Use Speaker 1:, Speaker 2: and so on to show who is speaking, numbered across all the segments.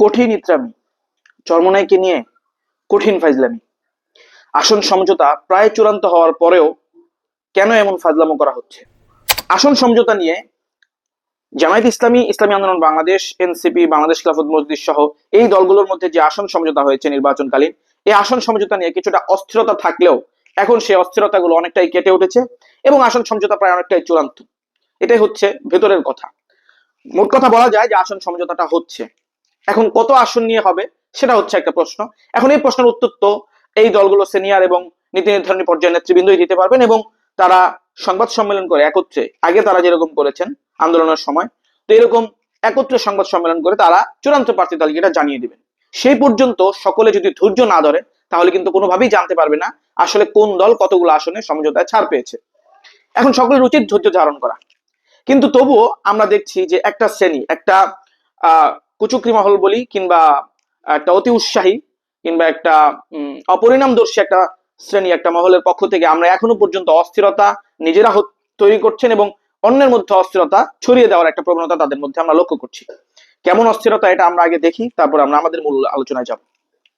Speaker 1: কঠিন ইত্রামি, চরমনাইকে নিয়ে কঠিন ফাইজলামি আসন সমঝোতা প্রায় চূড়ান্ত হওয়ার পরেও কেন এমন ফাজলামো করা হচ্ছে? আসন সমঝোতা নিয়ে জামায়াত ইসলামী ইসলামী আন্দোলন, বাংলাদেশ, এনসিপি, বাংলাদেশ খেলাফত মসজিদ সহ এই দলগুলোর মধ্যে যে আসন সমঝোতা হয়েছে নির্বাচনকালীন, এই আসন সমঝোতা নিয়ে কিছুটা অস্থিরতা থাকলেও এখন সেই অস্থিরতাগুলো অনেকটাই কেটে উঠেছে এবং আসন সমঝোতা প্রায় অনেকটাই চূড়ান্ত। এটাই হচ্ছে ভেতরের কথা। মোট কথা বলা যায় যে আসন সমঝোতাটা হচ্ছে। এখন কত আসন নিয়ে হবে? সেটা হচ্ছে একটা প্রশ্ন। এখন এই প্রশ্নের উত্তর তো এই দলগুলো সিনিয়র এবং নীতি নির্ধারণী পর্যায়ের নেতৃবৃন্দই দিতে পারবেন এবং তারা সংবাদ সম্মেলন করে একত্রে, আগে তারা যেরকম করেছেন আন্দোলনের সময়, তো এরকম একত্রে সংবাদ সম্মেলন করে তারা চূড়ান্ত প্রার্থী তালিকাটা জানিয়ে দিবেন। সেই পর্যন্ত সকলে যদি ধৈর্য না ধরে, তাহলে কিন্তু কোনোভাবেই জানতে পারবে না আসলে কোন দল কতগুলো আসনে সমঝোতায় ছাড় পেয়েছে। এখন সকলের উচিত ধৈর্য ধারণ করা। কিন্তু তবুও আমরা দেখছি যে একটা শ্রেণি, একটা কুচুকরি মহল বলি কিংবা একটা অতি উৎসাহী কিংবা একটা অপরিণামদর্শী একটা শ্রেণি, একটা মহলের পক্ষ থেকে আমরা এখনও পর্যন্ত অস্থিরতা নিজেরা তৈরি করছেন এবং অন্যের মধ্যে অস্থিরতা ছড়িয়ে দেওয়ার একটা প্রবণতা তাদের মধ্যে আমরা লক্ষ্য করছি। কেমন অস্থিরতা এটা আমরা আগে দেখি, তারপর আমরা আমাদের মূল আলোচনায় যাব।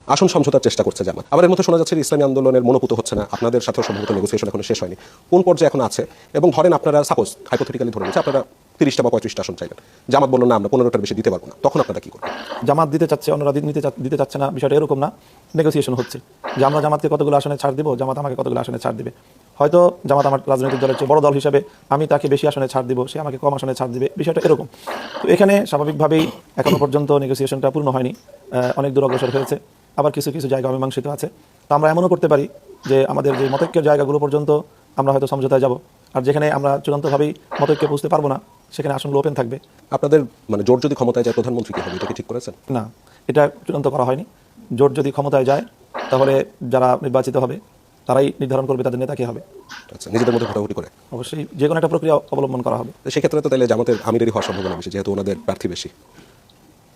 Speaker 2: আসন সমঝোতার চেষ্টা করছে জামাত। আমাদের মধ্যে শোনা যাচ্ছে ইসলামী আন্দোলনের মনোপুত হচ্ছে না, আপনাদের সাথেও সম্ভবত নেগোসিয়েশন এখনও শেষ হয়নি। কোন পর্যায়ে এখন আছে? এবং ধরেন আপনারা সাপোজ হাইপোথেটিক্যালি ধরে আপনারা তিরিশটা বা পঁয়ত্রিশটা আসন চাইলেন। জামাত বলল, না, আমরা পনেরোটার বেশি দিতে পারব না। তখন আপনারা কি করবেন?
Speaker 3: জামাত দিতে চাচ্ছে, অন্যরা নিতে দিতে চাচ্ছে না, বিষয়টা এরকম না। নেগোসিয়েশন হচ্ছে। যে আমরা জামাতকে কতগুলো আসনে ছাড় দিব, জামাত আমাকে কতগুলো আসনে ছাড় দিবে। হয়তো জামাত আমার রাজনৈতিক দলের বড় দল হিসেবে আমি তাকে বেশি আসনে ছাড় দিব, সে আমাকে কম আসনে ছাড় দিবে, বিষয়টা এরকম। তো এখানে স্বাভাবিকভাবেই এখনও পর্যন্ত নেগোসিয়েশনটা পূর্ণ হয়নি। অনেক দূর অগ্রসর হয়েছে। আবার কিছু কিছু জায়গা অমীমাংসিত আছে। তো আমরা এমনও করতে পারি যে আমাদের যে মতৈক্যের জায়গাগুলো পর্যন্ত আমরা হয়তো সমঝোতায় যাব। আর যেখানে আমরা চূড়ান্তভাবেই মতৈক্যে বুঝতে পারব না সেখানে আসনগুলো ওপেন থাকবে।
Speaker 2: আপনাদের মানে জোর যদি ক্ষমতায় যায় প্রধানমন্ত্রী কি হবে? এটা কি ঠিক করেছেন?
Speaker 3: না এটা চূড়ান্ত করা হয়নি। জোট যদি ক্ষমতায় যায় তাহলে যারা নির্বাচিত হবে তারাই নির্ধারণ করবে তাদের নেতা কে হবে।
Speaker 2: আচ্ছা নিজেদের মধ্যে ভোটাভুটি করে।
Speaker 3: অবশ্যই যে কোনো একটা প্রক্রিয়া অবলম্বন করা হবে।
Speaker 2: সেক্ষেত্রে তো তাহলে জামাতের আমিরেরই হওয়ার সম্ভাবনা বেশি যেহেতু ওনাদের প্রার্থী বেশি।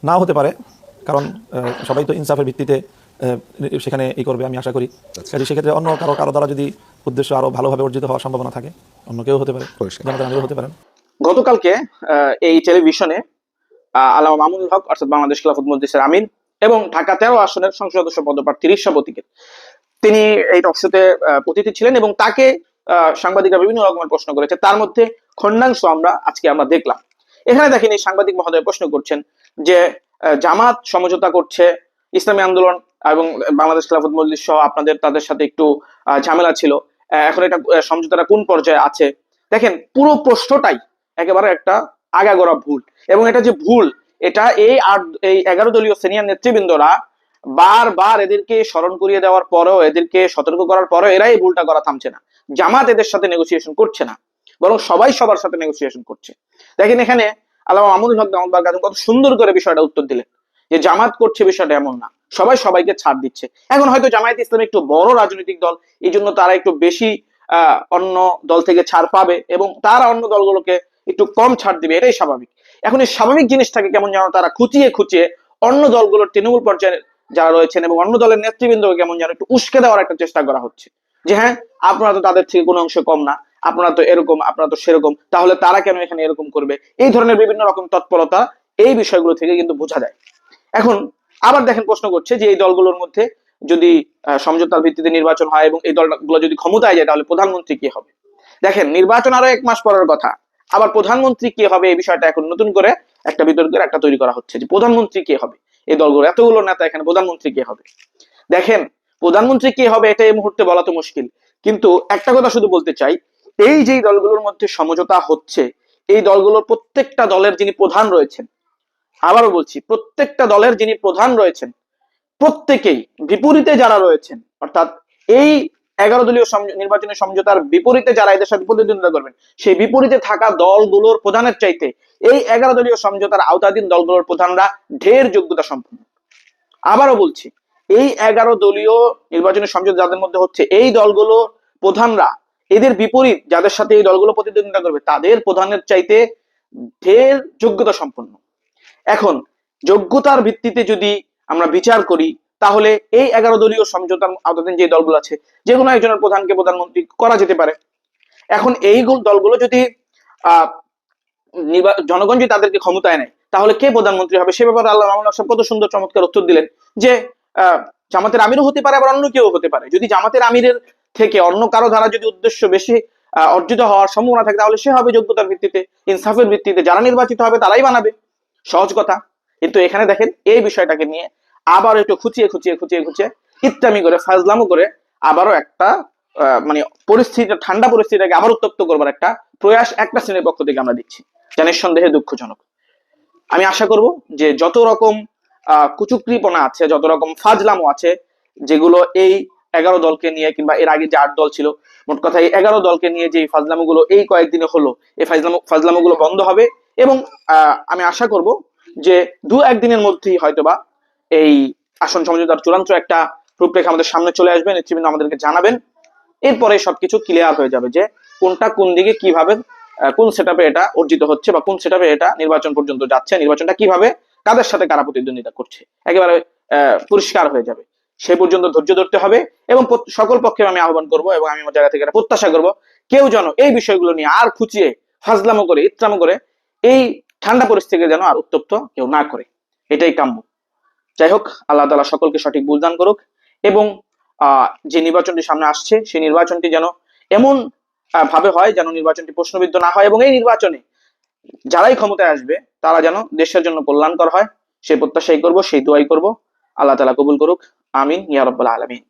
Speaker 3: নাও হতে পারে কারণ সবাই তো ইনসাফের ভিত্তিতে সেখানে এই করবে আমি আশা করি।
Speaker 2: আচ্ছা।
Speaker 3: কাজে সেক্ষেত্রে অন্য কারও কারও দ্বারা যদি উদ্দেশ্য আরও ভালোভাবে অর্জিত হওয়ার সম্ভাবনা থাকে অন্য কেউ হতে পারে জামাতের আমিরও হতে পারেন।
Speaker 1: গতকালকে এই টেলিভিশনে আহ, আল্লামা মামুনুল হক অর্থাৎ বাংলাদেশ খেলাফত মজলিসের আমিন এবং ঢাকা তেরো আসনের সংসদ সদস্য পদপ্রার্থী রিশা তিনি এই টকশোতে অতিথি ছিলেন এবং তাকে সাংবাদিকরা বিভিন্ন রকমের প্রশ্ন করেছে। তার মধ্যে খণ্ডাংশ আমরা আজকে আমরা দেখলাম। এখানে দেখেন এই সাংবাদিক মহোদয় প্রশ্ন করছেন যে জামাত সমঝোতা করছে ইসলামী আন্দোলন এবং বাংলাদেশ খেলাফত মজলিস সহ আপনাদের তাদের সাথে একটু ঝামেলা ছিল। এখন এটা সমঝোতাটা কোন পর্যায়ে আছে? দেখেন পুরো প্রশ্নটাই একেবারে একটা আগাগোড়া ভুল। এবং এটা যে ভুল, এটা এই আট, এই এগারো দলীয় সিনিয়র নেতৃবৃন্দরা বারবার এদেরকে স্মরণ করিয়ে দেওয়ার পরেও, এদেরকে সতর্ক করার পরেও এরা এই ভুলটা করা থামছে না। জামাত এদের সাথে নেগোসিয়েশন করছে না, বরং সবাই সবার সাথে নেগোসিয়েশন করছে। দেখেন এখানে আল্লাহ মামুনুল হক দামোদর গাজী কত সুন্দর করে বিষয়টা উত্তর দিলেন, যে জামাত করছে বিষয়টা এমন না, সবাই সবাইকে ছাড় দিচ্ছে। এখন হয়তো জামায়াত ইসলাম একটু বড় রাজনৈতিক দল, এই জন্য তারা একটু বেশি অন্য দল থেকে ছাড় পাবে এবং তারা অন্য দলগুলোকে একটু কম ছাড় দিবে, এটাই স্বাভাবিক। এখন এই স্বাভাবিক জিনিসটাকে কেমন যেন তারা খুঁচিয়ে খুঁচিয়ে অন্য দলগুলোর তৃণমূল পর্যায়ে যারা রয়েছেন এবং অন্য দলের নেতৃবৃন্দকে কেমন যেন একটু উস্কে দেওয়ার একটা চেষ্টা করা হচ্ছে। যে হ্যাঁ আপনারা তো তাদের থেকে কোনো অংশ কম না, আপনারা তো এরকম, আপনারা তো সেরকম, তাহলে তারা কেন এখানে এরকম করবে? এই ধরনের বিভিন্ন রকম তৎপরতা এই বিষয়গুলো থেকে কিন্তু বোঝা যায়। এখন আবার দেখেন প্রশ্ন করছে যে এই দলগুলোর মধ্যে যদি সমঝোতার ভিত্তিতে নির্বাচন হয় এবং এই দলগুলো যদি ক্ষমতায় যায় তাহলে প্রধানমন্ত্রী কি হবে? দেখেন, নির্বাচন আরও এক মাস পরের কথা। আবার প্রধানমন্ত্রী কে হবে? এই বিষয়টা এখন নতুন করে একটা বিতর্কের একটা তৈরি করা হচ্ছে যে প্রধানমন্ত্রী কে হবে? এই দলগুলো এতগুলো নেতা এখানে প্রধানমন্ত্রী কে হবে? দেখেন, প্রধানমন্ত্রী কে হবে এটা এই মুহূর্তে বলা তো মুশকিল। কিন্তু একটা কথা শুধু বলতে চাই, এই যে দলগুলোর মধ্যে সমঝোতা হচ্ছে, এই দলগুলোর প্রত্যেকটা দলের যিনি প্রধান রয়েছেন, আবারও বলছি, প্রত্যেকটা দলের যিনি প্রধান রয়েছেন, প্রত্যেকেই বিপরীতে যারা রয়েছেন, অর্থাৎ এই এগারো দলীয় নির্বাচনী সমঝোতার বিপরীতে যারা এদের সাথে প্রতিদ্বন্দ্বিতা করবেন, সেই বিপরীতে থাকা দলগুলোর প্রধানের চাইতে এই এগারো দলীয় সমঝোতার আওতাধীন দলগুলোর প্রধানরা ঢের যোগ্যতা সম্পন্ন। আবারও বলছি, এই এগারো দলীয় নির্বাচনী সমঝোতা যাদের মধ্যে হচ্ছে এই দলগুলো প্রধানরা, এদের বিপরীত যাদের সাথে এই দলগুলো প্রতিদ্বন্দ্বিতা করবে, তাদের প্রধানের চাইতে ঢের যোগ্যতা সম্পন্ন। এখন, যোগ্যতার ভিত্তিতে যদি আমরা বিচার করি তাহলে এই এগারো দলীয় সমঝোতার আওতাধীন যে দলগুলো আছে, যে কোনো একজনের প্রধানকে প্রধানমন্ত্রী করা যেতে পারে। এখন এই দলগুলো যদি জনগণ যদি তাদেরকে ক্ষমতায় নেয়, তাহলে কে প্রধানমন্ত্রী হবে? সে ব্যাপারে আল্লাহ মামুন সাহেব কত সুন্দর চমৎকার উত্তর দিলেন যে জামাতের আমিরও হতে পারে, আবার অন্য কেউ হতে পারে। যদি জামাতের আমিরের থেকে অন্য কারও দ্বারা যদি উদ্দেশ্য বেশি অর্জিত হওয়ার সম্ভাবনা থাকে, তাহলে সে হবে যোগ্যতার ভিত্তিতে, ইনসাফের ভিত্তিতে। যারা নির্বাচিত হবে, তারাই বানাবে। সহজ কথা। কিন্তু এখানে দেখেন, এই বিষয়টাকে নিয়ে আবার একটু খুঁচিয়ে খুঁচিয়ে খুঁচিয়ে খুঁচিয়ে ইত্যামি করে ফাজলামো করে আবারও একটা মানে পরিস্থিতি ঠান্ডা পরিস্থিতিটাকে আবার উত্তপ্ত করবার একটা প্রয়াস একটা শ্রেণির পক্ষ থেকে আমরা দিচ্ছি। যা নিঃসন্দেহে দুঃখজনক। আমি আশা করব যে যত রকম আহ, কুচুকরিপনা আছে যত রকম ফাজলামো আছে যেগুলো এই এগারো দলকে নিয়ে কিংবা এর আগে যে আট দল ছিল মোট কথা এই এগারো দলকে নিয়ে যে ফাজলামো গুলো এই কয়েকদিনে হলো এই ফাজলামো ফাজলামো গুলো বন্ধ হবে এবং আমি আশা করব যে দু একদিনের মধ্যেই হয়তোবা এই আসন সমঝোতার চূড়ান্ত একটা রূপরেখা আমাদের সামনে চলে আসবে, নেতৃবৃন্দ আমাদেরকে জানাবেন। এরপরে সবকিছু ক্লিয়ার হয়ে যাবে যে কোনটা কোন দিকে কীভাবে কোন সেটআপে এটা অর্জিত হচ্ছে বা কোন সেটআপে এটা নির্বাচন পর্যন্ত যাচ্ছে, নির্বাচনটা কীভাবে, কাদের সাথে কারা প্রতিদ্বন্দ্বিতা করছে, একেবারে পরিষ্কার হয়ে যাবে। সে পর্যন্ত ধৈর্য ধরতে হবে এবং সকল পক্ষে আমি আহ্বান করব এবং আমি আমার জায়গা থেকে এটা প্রত্যাশা করব, কেউ যেন এই বিষয়গুলো নিয়ে আর খুঁচিয়ে, ফাজলামো করে, ইত্রামো করে এই ঠান্ডা পরিস্থিতিকে যেন আর উত্তপ্ত কেউ না করে। এটাই কাম্য। যাই হোক, আল্লাহ তালা সকলকে সঠিক বুলদান করুক এবং যে নির্বাচনটি সামনে আসছে, সেই নির্বাচনটি যেন এমন ভাবে হয় যেন নির্বাচনটি প্রশ্নবিদ্ধ না হয় এবং এই নির্বাচনে যারাই ক্ষমতায় আসবে, তারা যেন দেশের জন্য কল্যাণকর হয়। সেই প্রত্যাশাই করব, সেই দোয়াই করব। আল্লাহ তালা কবুল করুক। আমিন ইয়ারব্বাল আলমিন।